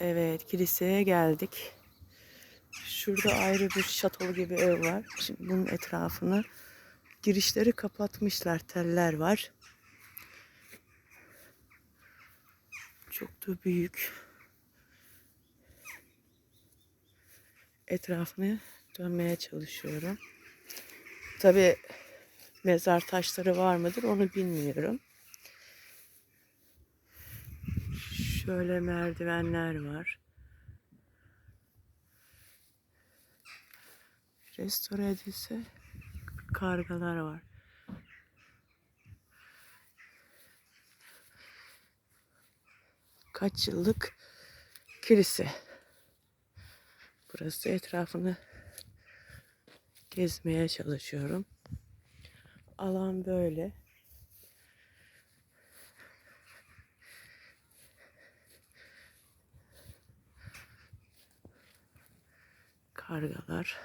Evet, kiliseye geldik. Şurada ayrı bir şatolu gibi ev var. Şimdi bunun etrafını girişleri kapatmışlar, teller var. Çok da büyük. Etrafını dönmeye çalışıyorum. Tabi mezar taşları var mıdır onu bilmiyorum. Şöyle merdivenler var. Restore edilse kargalar var. Kaç yıllık kilise. Burası etrafını gezmeye çalışıyorum. Alan böyle. Kargalar.